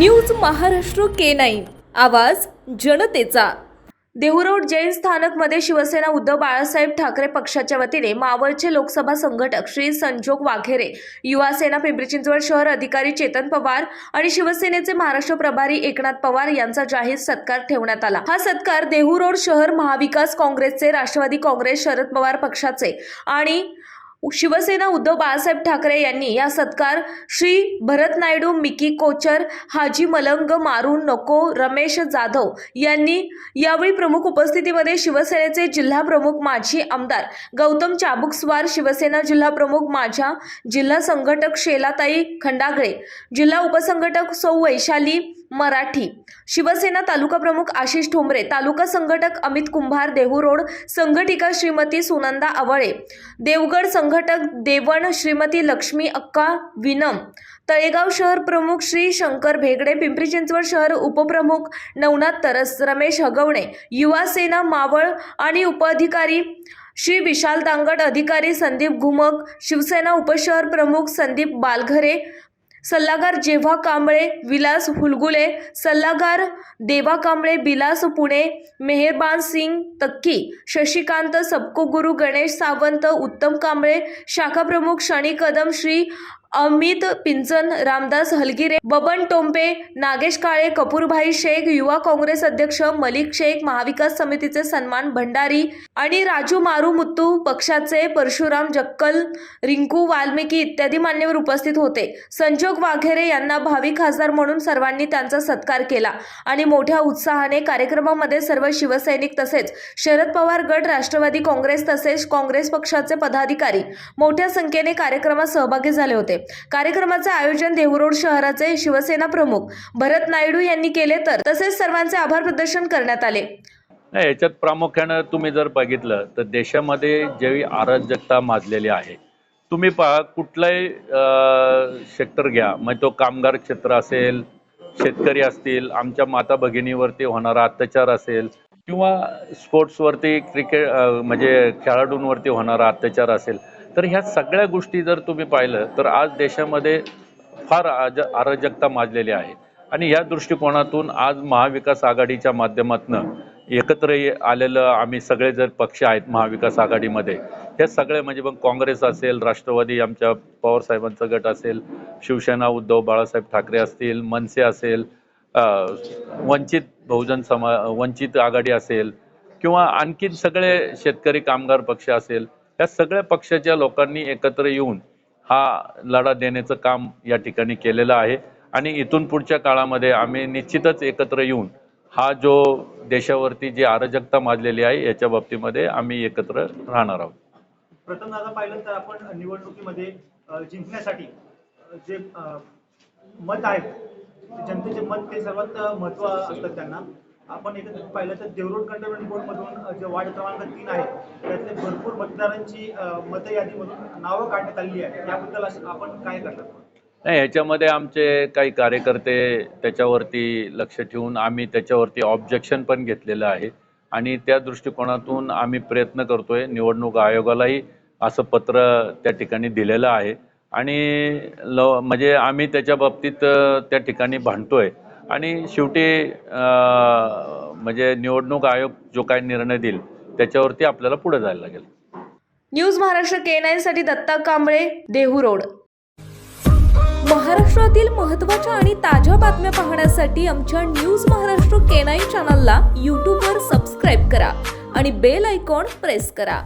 News Maharashtra K nine. आवाज जनतेचा. देहूरोड जैन स्थानकमध्ये शिवसेना उद्धव बाळासाहेब ठाकरे पक्षाच्या वतीने मावळचे लोकसभा संघटक श्री संजोग वाघेरे युवा सेना पिंपरी चिंचवड शहर अधिकारी चेतन पवार आणि शिवसेनेचे महाराष्ट्र प्रभारी एकनाथ पवार यांचा जाहीर सत्कार ठेवण्यात आला. हा सत्कार देहुरोड शहर महाविकास काँग्रेसचे राष्ट्रवादी काँग्रेस शरद पवार पक्षाचे आणि शिवसेना उद्धव बाळासाहेब ठाकरे यांनी या सत्कार श्री भरत नायडू मिकी कोचर हाजी मलंग मारून नको रमेश जाधव यांनी यावेळी प्रमुख उपस्थितीमध्ये शिवसेनेचे जिल्हा प्रमुख माजी आमदार गौतम चाबुकस्वार शिवसेना जिल्हा प्रमुख माझ्या जिल्हा संघटक शेलाताई खंडागळे जिल्हा उपसंघटक सौ वैशाली मराठी. शिवसेना तालुका प्रमुख आशिष ठोंबरे तालुका संघटक अमित कुंभार देहू संघटिका श्रीमती सुनंदा आवळे देवगड संघटक देवण श्रीमती लक्ष्मी अक्का विनम तळेगाव शहर प्रमुख श्री शंकर भेगडे पिंपरी चिंचवड शहर उपप्रमुख नवनाथ तरस रमेश हगवणे युवा सेना मावळ आणि उपअधिकारी श्री विशाल दांगड अधिकारी संदीप घुमक शिवसेना उपशहर प्रमुख संदीप बालघरे सल्लागार जेव्हा कांबळे विलास हुलगुले सल्लागार देवा कांबळे बिलास पुणे मेहरबान सिंग तक्की शशिकांत सबको गुरु गणेश सावंत उत्तम कांबळे शाखा प्रमुख शनी कदम श्री अमित पिंचन रामदास हलगिरे बबन टोंपे नागेश काळे कपूरभाई शेख युवा काँग्रेस अध्यक्ष मलिक शेख महाविकास समितीचे सन्मान भंडारी आणि राजू मारू मुत्तू पक्षाचे परशुराम जक्कल रिंकू वाल्मिकी इत्यादी मान्यवर उपस्थित होते. संजोग वाघेरे यांना भावी खासदार म्हणून सर्वांनी त्यांचा सत्कार केला आणि मोठ्या उत्साहाने कार्यक्रमामध्ये सर्व शिवसैनिक तसेच शरद पवार गट राष्ट्रवादी काँग्रेस तसेच काँग्रेस पक्षाचे पदाधिकारी मोठ्या संख्येने कार्यक्रमात सहभागी झाले होते. कार्यक्रमाचे आयोजन देहूरोड शहराचे शिवसेना प्रमुख भरत नायडू यांनी केले तर तसेच सर्वांचे आभार प्रदर्शन करण्यात आले. नाही याच्यात प्रामुख्यानं तुम्ही जर बघितलं तर देशामध्ये जेवी अराजकता माजलेली आहे. तुम्ही पहा कुठलाही सेक्टर घ्या मग तो कामगार क्षेत्र असेल शेतकरी असतील आमच्या माता भगिनीवरती होणारा अत्याचार असेल किंवा स्पोर्ट्सवरती क्रिकेट म्हणजे खेळाडूंवरती होणारा अत्याचार असेल तर ह्या सगळ्या गोष्टी जर तुम्ही पाहिलं तर आज देशामध्ये फार आज अराजकता माजलेली आहे. आणि या दृष्टिकोनातून आज महाविकास आघाडीच्या माध्यमातून एकत्र आलेलं आम्ही सगळे जर पक्ष आहेत महाविकास आघाडीमध्ये हे सगळे म्हणजे मग काँग्रेस असेल राष्ट्रवादी आमच्या पवार साहेबांचा गट असेल शिवसेना उद्धव बाळासाहेब ठाकरे असतील मनसे असेल वंचित बहुजन समा वंचित आघाडी असेल किंवा आणखीन सगळे शेतकरी कामगार पक्ष असेल या सगळ्या पक्षाच्या लोकांनी एकत्र येऊन हा लढा देण्याचं काम या ठिकाणी केलेलं आहे. आणि इथून पुढच्या काळामध्ये आम्ही निश्चितच एकत्र येऊन हा जो देशावरती जी अराजकता माजलेली आहे याच्या बाबतीमध्ये आम्ही एकत्र राहणार आहोत. प्रथम दादा पाहिलं तर आपण निवडणुकीमध्ये जिंकण्यासाठी जे मत आहे जनतेचे मत ते सर्वात महत्त्व असतात त्यांना. आपण एकत्रित पाहिलं तर देवरोड कंटेनमेंट बोर्डमधून अ, जे वार्ड क्रमांक तीन आहे त्यातले भरपूर मतदारांची अ, मतयादीमधून नावं काढण्यात आलेली आहे त्याबद्दल आपण काय करणार? नाही ह्याच्यामध्ये आमचे काही कार्यकर्ते त्याच्यावरती लक्ष ठेवून आम्ही त्याच्यावरती ऑब्जेक्शन पण घेतलेलं आहे. आणि त्या दृष्टिकोनातून आम्ही प्रयत्न करतोय निवडणूक आयोगालाही असं पत्र त्या ठिकाणी दिलेलं आहे. आणि ल म्हणजे आम्ही त्याच्या बाबतीत त्या ठिकाणी भांडतोय. आणि शेवटी म्हणजे निवडणूक आयोग जो काही निर्णय देईल त्याच्यावरती आपल्याला पुढे जायला लागेल. न्यूज महाराष्ट्र के नाईन साठी दत्ता कांबळे देहू रोड. महाराष्ट्रातील महत्त्वाच्या आणि ताज्या बातम्या पाहण्यासाठी आमच्या न्यूज महाराष्ट्र के नाईन चॅनलला यूट्यूबवर सबस्क्राईब करा आणि बेल आयकॉन प्रेस करा.